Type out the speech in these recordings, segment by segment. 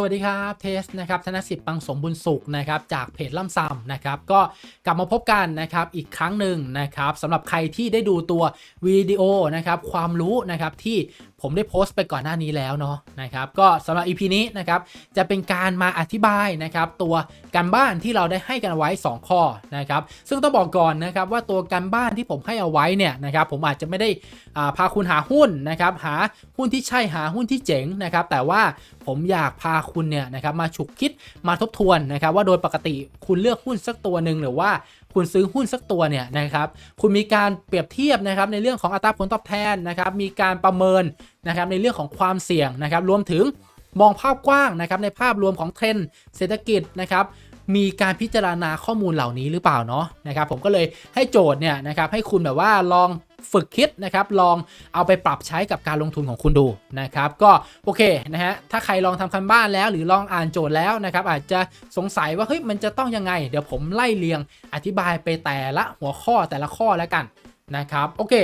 สวัสดีครับเทสนะครับธนสิทธิ์ปังสมบุญสุขนะครับจากเพจล่ำซำนะครับก็กลับมาพบกันนะครับอีกครั้งหนึ่งนะครับสำหรับใครที่ได้ดูตัววิดีโอนะครับความรู้นะครับที่ ผมได้โพสต์ไปก่อนหน้านี้แล้วเนาะนะครับก็สำหรับ EP นี้นะครับจะเป็นการมาอธิบายนะครับตัวการบ้านที่เราได้ให้กันไว้ 2 ข้อนะครับซึ่งต้องบอกก่อนนะครับว่าตัวการบ้านที่ผมให้เอาไว้เนี่ยนะครับผมอาจจะไม่ได้พาคุณหาหุ้นนะครับหาหุ้นที่ใช่หาหุ้นที่เจ๋งนะครับแต่ว่าผมอยากพาคุณเนี่ยนะครับมาฉุกคิดมาทบทวนนะครับว่าโดยปกติคุณเลือกหุ้นสักตัวหนึ่งหรือว่าคุณซื้อหุ้นสักตัวเนี่ยนะครับคุณมีการเปรียบเทียบนะครับในเรื่องของอัตราผลตอบแทนนะครับมีการประเมินนะครับในเรื่องของความเสี่ยงนะครับรวมถึงมองภาพกว้างนะครับในภาพรวมของเทรนด์เศรษฐกิจนะครับมีการพิจารณาข้อมูลเหล่านี้หรือเปล่าเนาะนะครับผมก็เลยให้โจทย์เนี่ยนะครับให้คุณแบบว่าลอง ฝึกคิดนะครับ ลองเอาไปปรับใช้กับการลงทุนของคุณดูนะครับ ก็โอเคนะฮะ ถ้าใครลองทำคันบ้านแล้วหรือลองอ่านโจทย์แล้วนะครับ อาจจะสงสัยว่าเฮ้ยมันจะต้องยังไง เดี๋ยวผมไล่เรียงอธิบายไปแต่ละหัวข้อแต่ละข้อแล้วกันนะครับ โอเค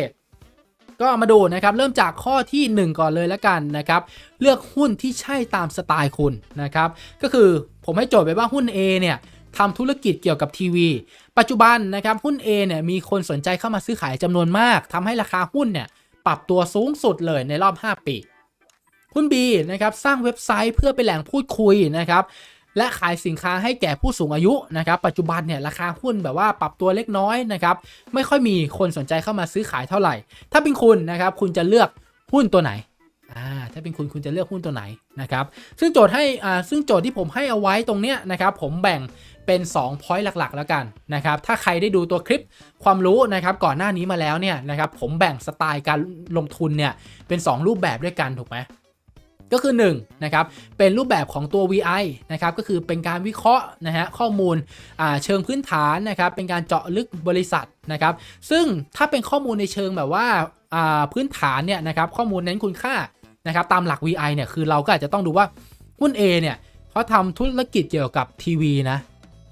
ก็มาดูนะครับเริ่มจากข้อทีหนึ่1 ก่อนเลยแล้วกันนะครับ เลือกหุ้นที่ใช่ตามสไตล์คุณนะครับ ก็คือผมให้โจทย์ไปว่าหุ้น A เนี่ย ทำธุรกิจเกี่ยวกับทีวี ปัจจุบันนะครับหุ้น A เนี่ยมีคนสนใจเข้ามาซื้อขายจำนวนมากทำให้ราคาหุ้นเนี่ยปรับตัวสูงสุดเลยในรอบ 5 ปีหุ้น B นะครับสร้างเว็บไซต์เพื่อเป็นแหล่งพูดคุยนะครับและขายสินค้าให้แก่ผู้สูงอายุนะครับ ปัจจุบันเนี่ยราคาหุ้นแบบว่าปรับตัวเล็กน้อยนะครับไม่ค่อยมีคนสนใจเข้ามาซื้อขายเท่าไหร่ ถ้าเป็นคุณนะครับคุณจะเลือกหุ้นตัวไหนอ่าถ้าเป็นคุณคุณจะเลือกหุ้นตัวไหนนะครับซึ่งโจทย์ให้อ่าซึ่งโจทย์ที่ผมให้เอาไว้ตรงเนี้ยนะครับผมแบ่ง เป็น2 point หลักๆ แล้วกันนะครับ ถ้าใครได้ดูตัวคลิปความรู้นะครับก่อนหน้านี้มาแล้วเนี่ยนะครับผมแบ่งสไตล์การลงทุนเนี่ยเป็น 2 รูปแบบด้วยกันถูกไหมก็คือ1นะครับเป็นรูปแบบของตัว VI นะครับก็คือเป็นการวิเคราะห์นะฮะข้อมูลเชิงพื้นฐานนะครับเป็นการเจาะลึกบริษัทนะครับซึ่งถ้าเป็นข้อมูลในเชิงแบบว่าพื้นฐานเนี่ยนะครับข้อมูลเน้นคุณค่านะครับตามหลัก VI เนี่ยคือเราก็อาจจะต้องดูว่าหุ้น A เนี่ยเขาทำธุรกิจเกี่ยวกับทีวีนะ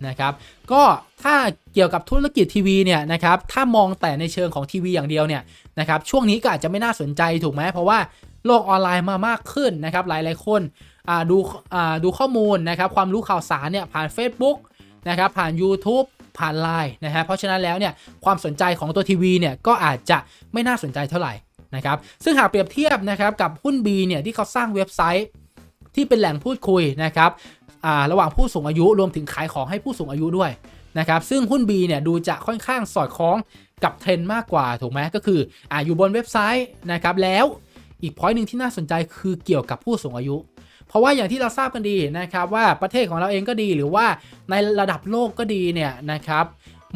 นะครับก็ถ้าเกี่ยวกับธุรกิจทีวีเนี่ยนะครับถ้ามองแต่ในเชิงของทีวีอย่างเดียวเนี่ยนะครับช่วงนี้ก็อาจจะไม่น่าสนใจถูกไหมเพราะว่าโลกออนไลน์มามากขึ้นนะครับหลายๆคนดูดูข้อมูลนะครับความรู้ข่าวสารเนี่ยผ่าน Facebook นะครับผ่าน YouTube ผ่านไลน์นะฮะเพราะฉะนั้นแล้วเนี่ยความสนใจของตัวทีวีเนี่ยก็อาจจะไม่น่าสนใจเท่าไหร่นะครับซึ่งหากเปรียบเทียบนะครับกับหุ้น B เนี่ยที่เขาสร้างเว็บไซต์ที่เป็นแหล่งพูดคุยนะครับ ระหว่างผู้สูงอายุรวมถึงขายของให้ผู้สูงอายุด้วยนะครับซึ่งหุ้น B เนี่ยดูจะค่อนข้างสอดคล้องกับเทรนด์มากกว่าถูกไหมก็คือออยู่บนเว็บไซต์นะครับแล้วอีกพอยต์หนึ่งที่น่าสนใจคือเกี่ยวกับผู้สูงอายุ เพราะว่าอย่างที่เราทราบกันดีนะครับว่าประเทศของเราเองก็ดีหรือว่าในระดับโลกก็ดีเนี่ยนะครับ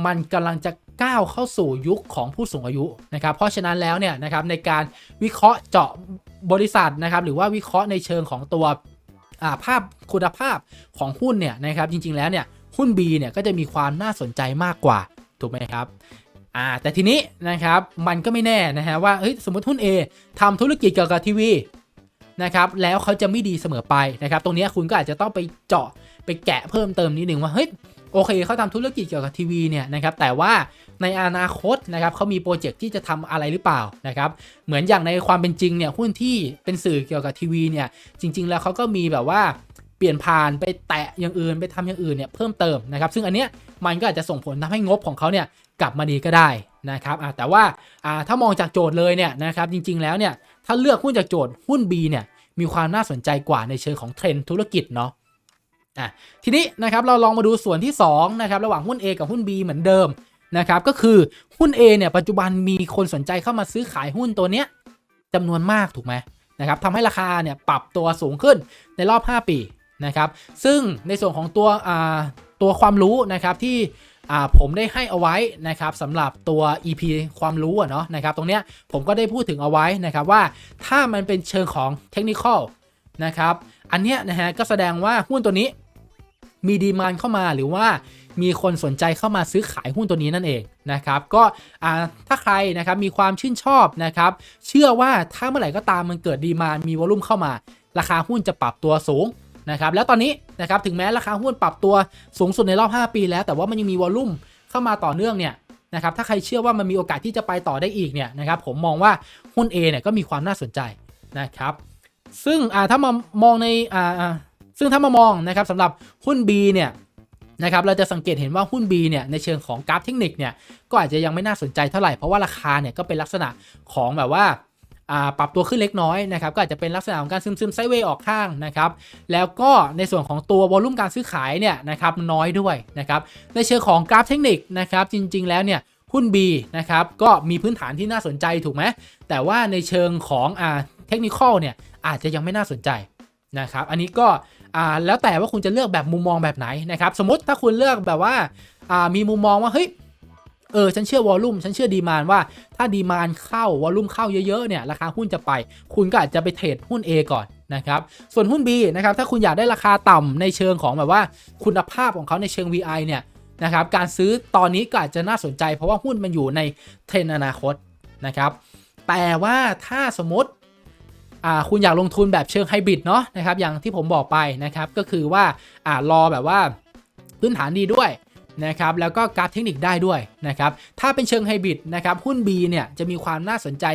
มันกำลังจะก้าวเข้าสู่ยุคของผู้สูงอายุนะครับเพราะฉะนั้นแล้วเนี่ยนะครับในการวิเคราะห์เจาะบริษัทนะครับหรือว่าวิเคราะห์ในเชิงของตัว ภาพคุณภาพของหุ้นเนี่ยนะครับจริงๆแล้วเนี่ยหุ้น B เนี่ยก็จะมีความน่าสนใจมากกว่าถูกไหมครับ่าแต่ทีนี้นะครับมันก็ไม่แน่นะฮะว่าเฮ้ยสมมติหุ้น A ทำธุรกิจเกี่ยวกับทีวีนะครับแล้วเขาจะไม่ดีเสมอไปนะครับตรงนี้คุณก็อาจจะต้องไปเจาะไปแกะเพิ่มเติมนิดหนึ่งว่าเฮ้ย โอเคเขาทำธุรกิจเกี่ยวกับทีวีเนี่ยนะครับแต่ว่าในอนาคตนะครับเขามีโปรเจกต์ที่จะทำอะไรหรือเปล่านะครับเหมือนอย่างในความเป็นจริงเนี่ยหุ้นที่เป็นสื่อเกี่ยวกับทีวีเนี่ยจริง ๆ แล้วเขาก็มีแบบว่าเปลี่ยนผ่านไปแตะอย่างอื่นไปทำอย่างอื่นเนี่ยเพิ่มเติมนะครับซึ่งอันเนี้ยมันก็อาจจะส่งผลทำให้งบของเขาเนี่ยกลับมาดีก็ได้นะครับแต่ว่าถ้ามองจากโจทย์เลยเนี่ยนะครับจริง ๆแล้วเนี่ยถ้าเลือกหุ้นจากโจทย์หุ้น B เนี่ยมีความน่าสนใจกว่าในเชิงของเทรนธุรกิจเนาะ อะทีนี้นะครับเราลองมาดูส่วนที่2นะครับระหว่างหุ้น A กับหุ้น B เหมือนเดิมนะครับก็คือหุ้น A เนี่ยปัจจุบันมีคนสนใจเข้ามาซื้อขายหุ้นตัวเนี้ยจำนวนมากถูกไหมนะครับทำให้ราคาเนี่ยปรับตัวสูงขึ้นในรอบ 5 ปีนะครับซึ่งในส่วนของตัวตัวความรู้นะครับที่ผมได้ให้เอาไว้นะครับสำหรับตัว EP ความรู้อะเนาะนะครับตรงเนี้ยผมก็ได้พูดถึงเอาไว้นะครับว่าถ้ามันเป็นเชิงของเทคนิคนะครับอันเนี้ยนะฮะก็แสดงว่าหุ้นตัวนี้ มีดีมานเข้ามาหรือว่ามีคนสนใจเข้ามาซื้อขายหุ้นตัวนี้นั่นเองนะครับก็ถ้าใครนะครับมีความชื่นชอบนะครับเชื่อว่าถ้าเมื่อไหร่ก็ตามมันเกิดดีมานมีวอลุ่มเข้ามา ราคาหุ้นจะปรับตัวสูงนะครับแล้วตอนนี้นะครับถึงแม้ราคาหุ้นปรับตัวสูงสุดในรอบ 5 ปีแล้ว แต่ว่ามันยังมีวอลุ่มเข้ามาต่อเนื่องเนี่ยนะครับถ้าใครเชื่อว่ามันมีโอกาสที่จะไปต่อได้อีกเนี่ยนะครับผมมองว่าหุ้น A เนี่ยก็มีความน่าสนใจนะครับซึ่งถ้ามามองใน ซึ่งถ้ามามองนะครับสำหรับหุ้น B เนี่ยนะครับเราจะสังเกตเห็นว่าหุ้น B เนี่ยในเชิงของกราฟเทคนิคเนี่ยก็อาจจะยังไม่น่าสนใจเท่าไหร่เพราะว่าราคาเนี่ยก็เป็นลักษณะของแบบว่าปรับตัวขึ้นเล็กน้อยนะครับก็อาจจะเป็นลักษณะของการซึมซึมไซเวย์ออกข้างนะครับแล้วก็ในส่วนของตัววอลลุ่มการซื้อขายเนี่ยนะครับน้อยด้วยนะครับในเชิงของกราฟเทคนิคนะครับจริงๆแล้วเนี่ยหุ้น B นะครับก็มีพื้นฐานที่น่าสนใจถูกไหมแต่ว่าในเชิงของอ่าเทคนิคเนี่ยอาจจะยังไม่น่าสนใจนะครับอันนี้ก็ อ่าแล้วแต่ว่าคุณจะเลือกแบบมุมมองแบบไหนนะครับสมมติถ้าคุณเลือกแบบว่าอ่ามีมุมมองว่าเฮ้ยเออฉันเชื่อวอลลุ่มฉันเชื่อดีมานว่าถ้าดีมานเข้าวอลลุ่มเข้าเยอะๆเนี่ยราคาหุ้นจะไป คุณก็อาจจะไปเทรดหุ้น A ก่อนนะครับส่วนหุ้น B นะครับถ้าคุณอยากได้ราคาต่ำในเชิงของแบบว่าคุณภาพของเขาในเชิง VI เนี่ยนะครับการซื้อตอนนี้ก็อาจจะน่าสนใจ เพราะว่าหุ้นมันอยู่ในเทรนอนาคตนะครับแต่ว่าถ้าสมมติ คุณอยากลงทุนแบบเชิงไฮบริดเนาะนะครับอย่างที่ผมบอกไปนะครับก็คือว่าอ่ารอแบบว่าพื้นฐานดีด้วยนะครับแล้วก็กราฟเทคนิคได้ด้วยนะครับถ้าเป็นเชิงไฮบริดนะครับหุ้น B เนี่ยจะมีความน่าสนใจ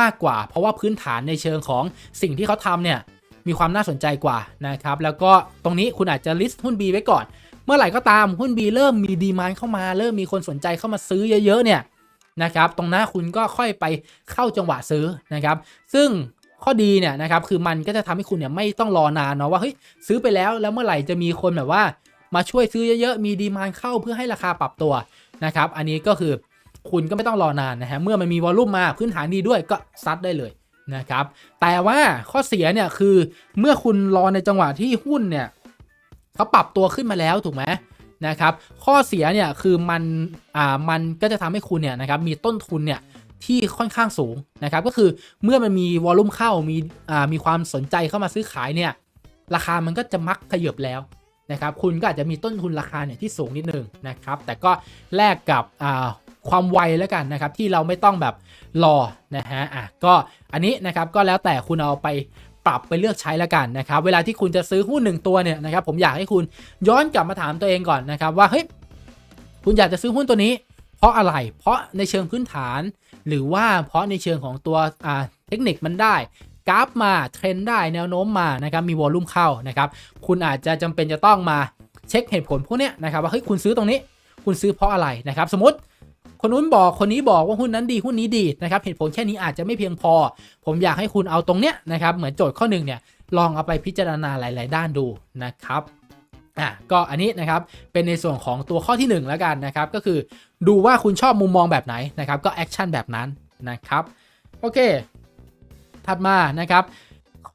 มากกว่า เพราะว่าพื้นฐานในเชิงของสิ่งที่เขาทำเนี่ยมีความน่าสนใจกว่านะครับแล้วก็ตรงนี้คุณอาจจะ list หุ้น B ไว้ก่อน เมื่อไหร่ก็ตามหุ้น B เริ่มมีดีมานเข้ามา เริ่มมีคนสนใจเข้ามาซื้อเยอะๆเนี่ยนะครับตรงหน้าคุณก็ค่อยไปเข้าจังหวะซื้อนะครับซึ่ง ข้อดีเนี่ยนะครับคือมันก็จะทำให้คุณเนี่ยไม่ต้องรอนานเนาะว่าเฮ้ยซื้อไปแล้วแล้วเมื่อไหร่จะมีคนแบบว่า มาช่วยซื้อเยอะๆมีดีมานเข้าเพื่อให้ราคาปรับตัวนะครับอันนี้ก็คือคุณก็ไม่ต้องรอนานนะฮะเมื่อมันมีวอลลุ่มมาพื้นฐานดีด้วยก็ซัดได้เลยนะครับแต่ว่าข้อเสียเนี่ยคือเมื่อคุณรอในจังหวะที่หุ้นเนี่ยเขาปรับตัวขึ้นมาแล้วถูกไหมนะครับข้อเสียเนี่ยคือมันอ่ามันก็จะทำให้คุณเนี่ยนะครับมีต้นทุนเนี่ย ที่ค่อนข้างสูงนะครับก็คือเมื่อมันมีวอลลุ่มเข้ามีอ่ามีความสนใจเข้ามาซื้อขายเนี่ยราคามันก็จะมักขยับแล้วนะครับคุณก็อาจจะมีต้นทุนราคาเนี่ยที่สูงนิดนึงนะครับแต่ก็แลกกับอ่าความไวแล้วกันนะครับที่เราไม่ต้องแบบรอนะฮะอะก็อันนี้นะครับก็แล้วแต่คุณเอาไปปรับไปเลือกใช้แล้วกันนะครับเวลาที่คุณจะซื้อหุ้นหนึ่งตัวเนี่ยนะครับผมอยากให้คุณย้อนกลับมาถามตัวเองก่อนนะครับว่าเฮ้ยคุณอยากจะซื้อหุ้นตัวนี้ เพราะอะไร เพราะในเชิงพื้นฐาน หรือว่าเพราะในเชิงของตัวอ่าเทคนิคมันได้กราฟมาเทรนได้แนวโน้มมานะครับมีวอลลุ่มเข้านะครับคุณอาจจะจำเป็นจะต้องมาเช็คเหตุผลพวกเนี้ยนะครับว่าเฮ้ยคุณซื้อตรงนี้ คุณซื้อเพราะอะไรนะครับ สมมติคนนู้นบอกคนนี้บอกว่าหุ้นนั้นดีหุ้นนี้ดีนะครับเหตุผลแค่นี้อาจจะไม่เพียงพอ ผมอยากให้คุณเอาตรงเนี้ยนะครับเหมือนโจทย์ข้อหนึ่งเนี่ยลองเอาไปพิจารณาหลาย ๆ ด้านดูนะครับ อะก็อันนี้นะครับเป็นในส่วนของตัวข้อที่ 1 แล้วกันนะครับ ก็คือดูว่าคุณชอบมุมมองแบบไหนนะครับ ก็แอคชั่นแบบนั้นนะครับ โอเค ถัดมานะครับ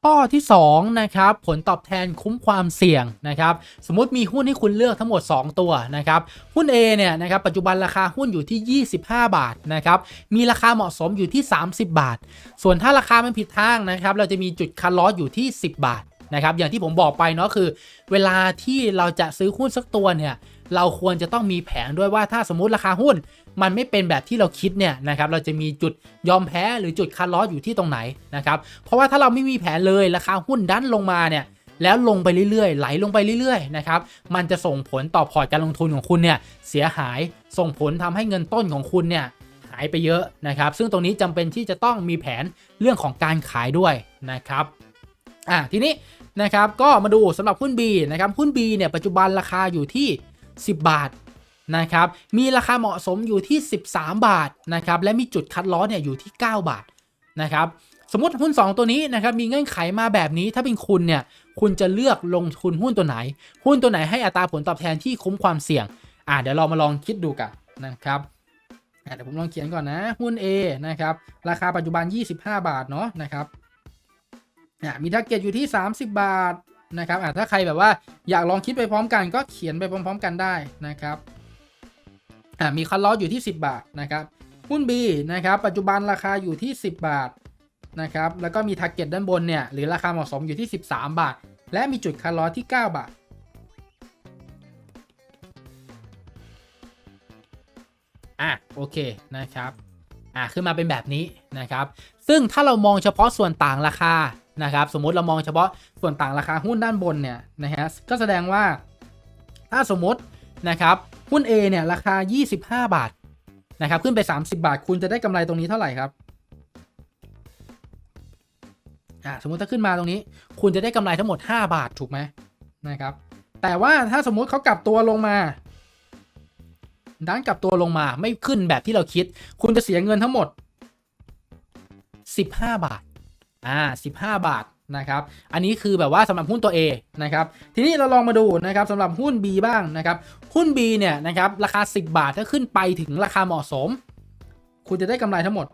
ข้อที่2นะครับผลตอบแทนคุ้มความเสี่ยงนะครับ สมมติมีหุ้นที่คุณเลือกทั้งหมด 2 ตัวนะครับ หุ้น A เนี่ยนะครับปัจจุบันราคาหุ้นอยู่ที่ 25 บาทนะครับ มีราคาเหมาะสมอยู่ที่ 30 บาท ส่วนถ้าราคามันผิดทางนะครับ เราจะมีจุดคันลอสอยู่ที่ 10 บาท นะครับอย่างที่ผมบอกไปเนาะคือ เวลาที่เราจะซื้อหุ้นสักตัวเนี่ยเราควรจะต้องมีแผนด้วยว่าถ้าสมมุติราคาหุ้น มันไม่เป็นแบบที่เราคิดเนี่ยนะครับเราจะมีจุดยอมแพ้หรือจุดคันลอสอยู่ที่ตรงไหนนะครับเพราะว่าถ้าเราไม่มีแผนเลยราคาหุ้นดันลงมาเนี่ยแล้วลงไปเรื่อยๆ ไหลลงไปเรื่อยๆ นะครับ มันจะส่งผลต่อพอร์ตการลงทุนของคุณเนี่ยเสียหาย ส่งผลทำให้เงินต้นของคุณเนี่ยหายไปเยอะนะครับ ซึ่งตรงนี้จำเป็นที่จะต้องมีแผนเรื่องของการขายด้วยนะครับ อะทีนี้ นะครับก็มาดูสำหรับหุ้น B นะครับหุ้น B เนี่ยปัจจุบันราคาอยู่ที่ 10 บาทนะครับมีราคาเหมาะสมอยู่ที่ 13 บาทนะครับและมีจุดคัดลอสเนี่ยอยู่ที่ 9 บาทนะครับสมมติหุ้น 2 ตัวนี้นะครับมีเงื่อนไขมาแบบนี้ถ้าเป็นคุณเนี่ยคุณจะเลือกลงทุนหุ้นตัวไหน หุ้นตัวไหนให้อัตราผลตอบแทนที่คุ้มความเสี่ยงอ่าเดี๋ยวเรามาลองคิดดูกันนะครับเดี๋ยวผมลองเขียนก่อนนะหุ้น A นะครับราคาปัจจุบัน 25 บาทเนาะนะครับ อะมีทาร์เก็ตอยู่ที่ 30 บาทนะครับอะถ้าใครแบบว่าอยากลองคิดไปพร้อมกันก็เขียนไปพร้อม ๆ กันได้นะครับอ่ามีคันลอสอยู่ที่ 10 บาทนะครับหุ้น B นะครับปัจจุบันราคาอยู่ที่ 10 บาทนะครับแล้วก็มีทาร์เก็ตด้านบนเนี่ยหรือราคาเหมาะสมอยู่ที่ 13 บาท และมีจุดคันลอสที่ 9 บาทอะโอเคนะครับอะขึ้นมาเป็นแบบนี้นะครับ ซึ่งถ้าเรามองเฉพาะส่วนต่างราคา นะครับสมมติเรามองเฉพาะส่วนต่างราคาหุ้นด้านบนเนี่ยนะฮะก็แสดงว่าถ้าสมมตินะครับหุ้น A เนี่ยราคา 25 บาทนะครับขึ้นไป 30 บาท คุณจะได้กำไรตรงนี้เท่าไหร่ครับอ่าสมมติถ้าขึ้นมาตรงนี้ คุณจะได้กำไรทั้งหมด 5 บาทถูกไหมนะครับแต่ว่าถ้าสมมุติเขากลับตัวลงมาด้านกลับตัวลงมาไม่ขึ้นแบบที่เราคิด คุณจะเสียเงินทั้งหมด 15 บาท อ่า15บาทนะครับ อันนี้คือแบบว่าสำหรับหุ้นตัว A นะครับ ทีนี้เราลองมาดูนะครับสำหรับหุ้น B บ้างนะครับ หุ้น B เนี่ยนะครับราคา 10 บาทถ้าขึ้นไปถึงราคาเหมาะสม คุณจะได้กำไรทั้งหมด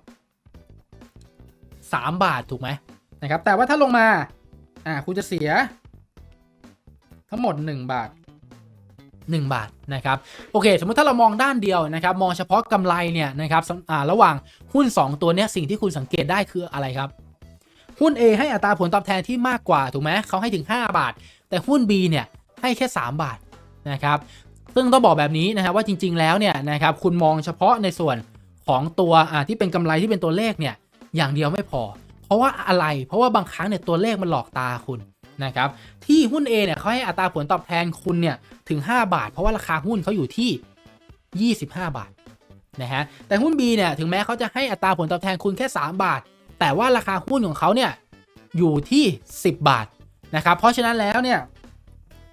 3 บาทถูกไหมนะครับ แต่ว่าถ้าลงมา อ่า คุณจะเสีย ทั้งหมด 1 บาท 1 บาทนะครับโอเค สมมติถ้าเรามองด้านเดียวนะครับ มองเฉพาะกำไรเนี่ยนะครับอ่าระหว่างหุ้น 2 ตัวเนี้ยสิ่งที่คุณสังเกตได้คืออะไรครับ หุ้น A ให้อัตราผลตอบแทนที่มากกว่าถูกไหมเขาให้ถึง 5 บาท แต่หุ้น B เนี่ยให้แค่ 3 บาทนะครับซึ่งต้องบอกแบบนี้นะครับว่าจริง ๆ แล้วเนี่ยนะครับคุณมองเฉพาะในส่วนของตัวที่เป็นกำไรที่เป็นตัวเลขเนี่ยอย่างเดียวไม่พอ เพราะว่าอะไรเพราะว่าบางครั้งเนี่ยตัวเลขมันหลอกตาคุณนะครับที่หุ้น A เนี่ยเขาให้อัตราผลตอบแทนคุณเนี่ยถึง 5 บาท เพราะว่าราคาหุ้นเขาอยู่ที่ 25 บาทนะฮะแต่หุ้น B เนี่ยถึงแม้เขาจะให้อัตราผลตอบแทนคุณแค่ 3 บาท แต่ว่าราคาหุ้นของเขาเนี่ยอยู่ที่ 10 บาทนะครับเพราะฉะนั้นแล้วเนี่ย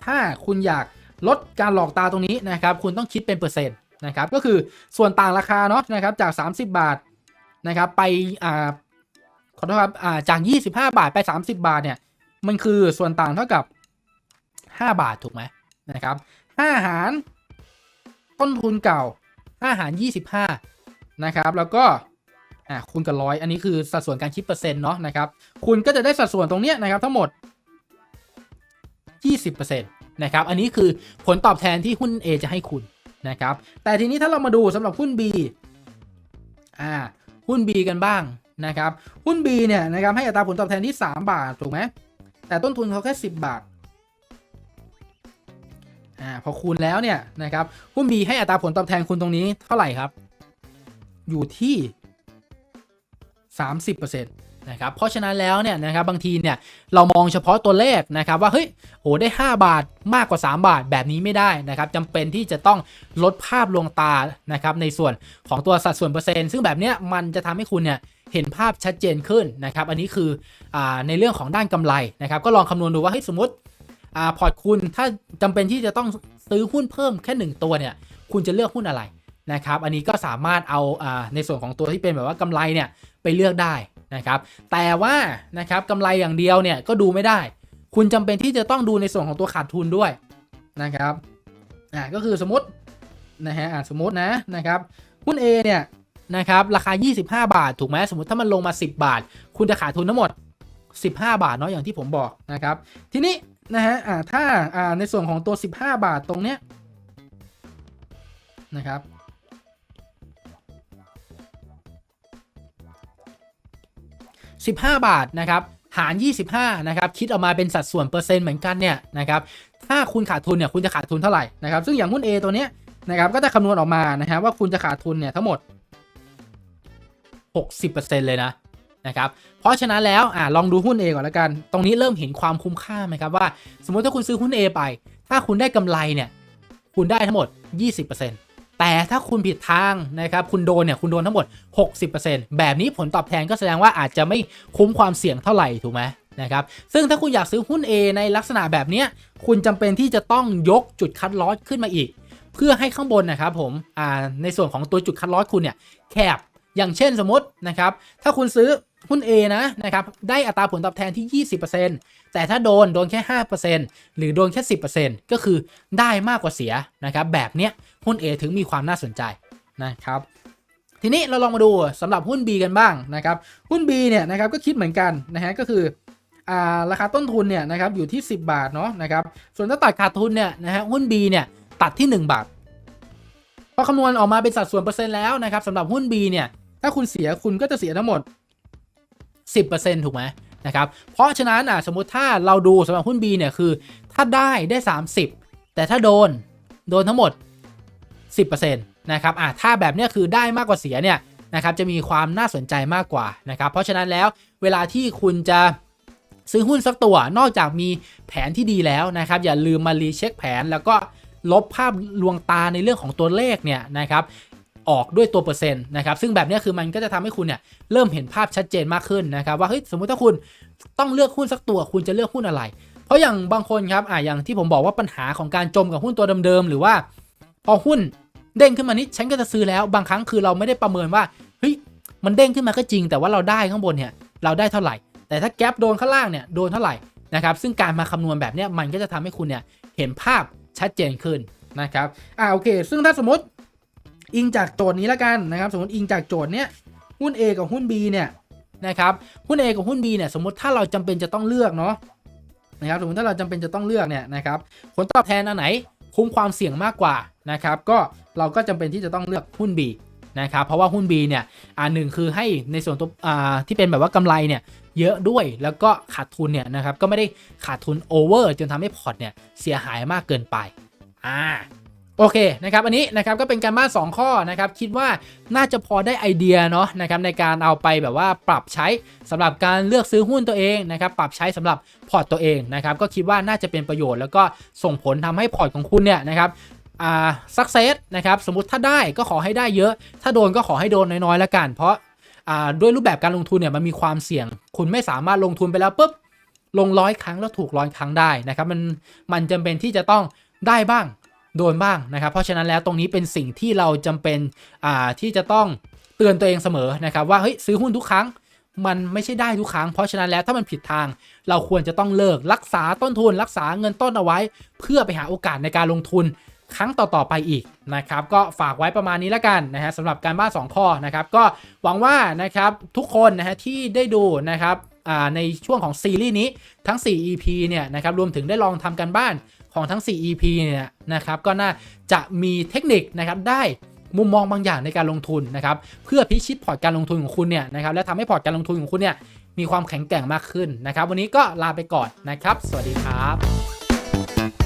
ถ้าคุณอยากลดการหลอกตาตรงนี้นะครับคุณต้องคิดเป็นเปอร์เซ็นต์นะครับก็คือส่วนต่างราคาเนาะนะครับจาก 30 บาทนะครับไปอ่าขอโทษครับอ่าจาก 25 บาทไป 30 บาทเนี่ยมันคือส่วนต่างเท่ากับ 5 บาทถูกไหมนะครับ5หารต้นทุนเก่า5หาร25นะครับแล้วก็ อะคูณกับร้อยอันนี้คือสัดส่วนการคิดเปอร์เซ็นต์เนาะนะครับคุณก็จะได้สัดส่วนตรงเนี้ยนะครับทั้งหมด 20%นะครับอันนี้คือผลตอบแทนที่หุ้น A จะให้คุณนะครับแต่ทีนี้ถ้าเรามาดูสำหรับหุ้น B อ่าหุ้น B กันบ้างนะครับหุ้น B เนี่ยนะครับให้อัตราผลตอบแทนที่ 3 บาทถูกไหมแต่ต้นทุนเขาแค่ 10 บาทอ่าพอคูณแล้วเนี่ยนะครับหุ้น B ให้อัตราผลตอบแทนคุณตรงนี้เท่าไหร่ครับ อยู่ที่ 30%นะครับเพราะฉะนั้นแล้วเนี่ยนะครับบางทีเนี่ยเรามองเฉพาะตัวเลขนะครับว่าเฮ้ยโหได้ 5 บาทมากกว่า 3 บาทแบบนี้ไม่ได้นะครับจำเป็นที่จะต้องลดภาพลวงตานะครับในส่วนของตัวสัดส่วนเปอร์เซ็นต์ซึ่งแบบเนี้ยมันจะทำให้คุณเนี่ยเห็นภาพชัดเจนขึ้นนะครับอันนี้คืออในเรื่องของด้านกำไรนะครับก็ลองคำนวณดูว่าเฮ้ยสมมติอพอร์ตคุณถ้าจำเป็นที่จะต้องซื้อหุ้นเพิ่มแค่ 1 ตัวเนี่ยคุณจะเลือกหุ้นอะไร นะครับ อันนี้ก็สามารถเอาในส่วนของตัวที่เป็นแบบว่ากำไรเนี่ยไปเลือกได้นะครับ แต่ว่านะครับกำไรอย่างเดียวเนี่ยก็ดูไม่ได้ คุณจำเป็นที่จะต้องดูในส่วนของตัวขาดทุนด้วยนะครับอ่าก็คือสมมตินะฮะสมมตินะนะครับหุ้น A เนี่ยนะครับราคา 25 บาทถูกไหมสมมติถ้ามันลงมา 10 บาท คุณจะขาดทุนทั้งหมด 15 บาทเนาะอย่างที่ผมบอกนะครับ ทีนี้นะฮะอ่าถ้าอ่าในส่วนของตัว 15 บาทตรงเนี้ยนะครับ 15 บาทนะครับหาร 25 นะครับ คิดออกมาเป็นสัดส่วนเปอร์เซ็นต์เหมือนกันเนี่ยนะครับ ถ้าคุณขาดทุนเนี่ย คุณจะขาดทุนเท่าไหร่นะครับ ซึ่งอย่างหุ้น A ตัวเนี้ยนะครับ ก็จะคำนวณออกมานะครับว่าคุณจะขาดทุนเนี่ยทั้งหมด 60%เลยนะนะครับ เพราะฉะนั้นแล้วอ่าลองดูหุ้น A ก่อนแล้วกัน ตรงนี้เริ่มเห็นความคุ้มค่าไหมครับว่า สมมติถ้าคุณซื้อหุ้น A ไป ถ้าคุณได้กำไรเนี่ย คุณได้ทั้งหมด 20% แต่ถ้าคุณผิดทางนะครับคุณโดนเนี่ยคุณโดนทั้งหมด 60%แบบนี้ผลตอบแทนก็แสดงว่าอาจจะไม่คุ้มความเสี่ยงเท่าไหร่ถูกไหมนะครับซึ่งถ้าคุณอยากซื้อหุ้น A ในลักษณะแบบนี้คุณจำเป็นที่จะต้องยกจุดคัดลอสขึ้นมาอีก เพื่อให้ข้างบนนะครับผมอ่าในส่วนของตัวจุดคัดลอสคุณเนี่ยแคบอย่างเช่นสมมตินะครับถ้าคุณซื้อ หุ้น A นะนะครับได้อัตราผลตอบแทนที่ 20%แต่ถ้าโดนโดนแค่ 5%หรือโดนแค่ 10%ก็คือได้มากกว่าเสียนะครับแบบเนี้ยหุ้น A ถึงมีความน่าสนใจนะครับทีนี้เราลองมาดูสำหรับหุ้น B กันบ้างนะครับหุ้น B เนี่ยนะครับก็คิดเหมือนกันนะฮะก็คืออ่าราคาต้นทุนเนี่ยนะครับอยู่ที่ 10 บาทเนาะนะครับส่วนถ้าตัดขาดทุนเนี่ยนะฮะหุ้น B เนี่ยตัดที่ 1 บาทพอคำนวณออกมาเป็นสัดส่วนเปอร์เซ็นต์แล้วนะครับสำหรับหุ้น B เนี่ยถ้าคุณเสียคุณก็จะเสียทั้งหมด 10%ถูกไหมนะครับ เพราะฉะนั้นอะสมมติถ้าเราดูสำหรับหุ้น B เนี่ยคือ ถ้าได้ได้ 30 แต่ถ้าโดนโดนทั้งหมด 10%นะครับอะถ้าแบบเนี้ยคือได้มากกว่าเสียเนี่ยนะครับจะมีความน่าสนใจมากกว่านะครับ เพราะฉะนั้นแล้วเวลาที่คุณจะซื้อหุ้นสักตัวนอกจากมีแผนที่ดีแล้วนะครับ อย่าลืมมารีเช็คแผนแล้วก็ลบภาพลวงตาในเรื่องของตัวเลขเนี่ยนะครับ ออกด้วยตัวเปอร์เซ็นต์นะครับซึ่งแบบนี้คือมันก็จะทำให้คุณเนี่ยเริ่มเห็นภาพชัดเจนมากขึ้นนะครับว่าเฮ้ยสมมุติถ้าคุณต้องเลือกหุ้นสักตัวคุณจะเลือกหุ้นอะไร เพราะอย่างบางคนครับอ่าอย่างที่ผมบอกว่าปัญหาของการจมกับหุ้นตัวเดิมๆหรือว่า พอหุ้นเด้งขึ้นมานิดฉันก็จะซื้อแล้วบางครั้งคือเราไม่ได้ประเมินว่าเฮ้ยมันเด้งขึ้นมาก็จริง แต่ว่าเราได้ข้างบนเนี่ยเราได้เท่าไหร่ แต่ถ้าแกลบโดนข้างล่างเนี่ยโดนเท่าไหร่นะครับซึ่งการมาคำนวณแบบนี้มันก็จะทำให้คุณเนี่ยเห็นภาพชัดเจนขึ้นนะครับอ่าโอเค ซึ่งถ้าสมมติ อิงจากโจทย์นี้แล้วกันนะครับ สมมติอิงจากโจทย์เนี้ยหุ้น A กับหุ้น B เนี่ยนะครับหุ้น A กับหุ้น B เนี่ยสมมติถ้าเราจำเป็นจะต้องเลือกเนาะนะครับสมมติถ้าเราจำเป็นจะต้องเลือกเนี่ยนะครับผลตอบแทนอันไหนคุ้มความเสี่ยงมากกว่านะครับก็เราก็จำเป็นที่จะต้องเลือกหุ้น B นะครับเพราะว่าหุ้น B เนี่ยอ่าหนึ่งคือให้ในส่วนตัวอ่าที่เป็นแบบว่ากำไรเนี่ยเยอะด้วยแล้วก็ขาดทุนเนี่ยนะครับก็ไม่ได้ขาดทุนโอเวอร์จนทำให้พอร์ตเนี่ยเสียหายมากเกินไปอ่า โอเคนะครับอันนี้นะครับก็เป็นการบ้าน 2 ข้อนะครับคิดว่าน่าจะพอได้ไอเดียเนาะนะครับในการเอาไปแบบว่าปรับใช้สำหรับการเลือกซื้อหุ้นตัวเองนะครับปรับใช้สำหรับพอร์ตตัวเองนะครับก็คิดว่าน่าจะเป็นประโยชน์แล้วก็ส่งผลทำให้พอร์ตของคุณเนี่ยนะครับอ่าสักเซสนะครับสมมติถ้าได้ก็ขอให้ได้เยอะ ถ้าโดนก็ขอให้โดนน้อยๆแล้วกัน เพราะอ่าด้วยรูปแบบการลงทุนเนี่ยมันมีความเสี่ยง คุณไม่สามารถลงทุนไปแล้วปุ๊บลงร้อยครั้งแล้วถูกร้อยครั้งได้นะครับมันมันจำเป็นที่จะต้องได้บ้าง โดนบ้างนะครับ เพราะฉะนั้นแล้วตรงนี้เป็นสิ่งที่เราจำเป็นอ่าที่จะต้องเตือนตัวเองเสมอนะครับว่าเฮ้ยซื้อหุ้นทุกครั้งมันไม่ใช่ได้ทุกครั้ง เพราะฉะนั้นแล้วถ้ามันผิดทาง เราควรจะต้องเลิกรักษาต้นทุน รักษาเงินต้นเอาไว้ เพื่อไปหาโอกาสในการลงทุนครั้งต่อ ๆ ไปอีกนะครับ ก็ฝากไว้ประมาณนี้แล้วกันนะฮะสำหรับการบ้าน 2 ข้อนะครับ ก็หวังว่านะครับทุกคนนะฮะที่ได้ดูนะครับ ในช่วงของซีรีส์นี้ทั้ง 4 EP เนี่ยนะครับรวมถึงได้ลองทำกันบ้านของทั้ง 4 EP เนี่ยนะครับก็น่าจะมีเทคนิคนะครับได้มุมมองบางอย่างในการลงทุนนะครับเพื่อพิชิตพอร์ตการลงทุนของคุณเนี่ยนะครับและทำให้พอร์ตการลงทุนของคุณเนี่ยมีความแข็งแกร่งมากขึ้นนะครับ วันนี้ก็ลาไปก่อนนะครับ สวัสดีครับ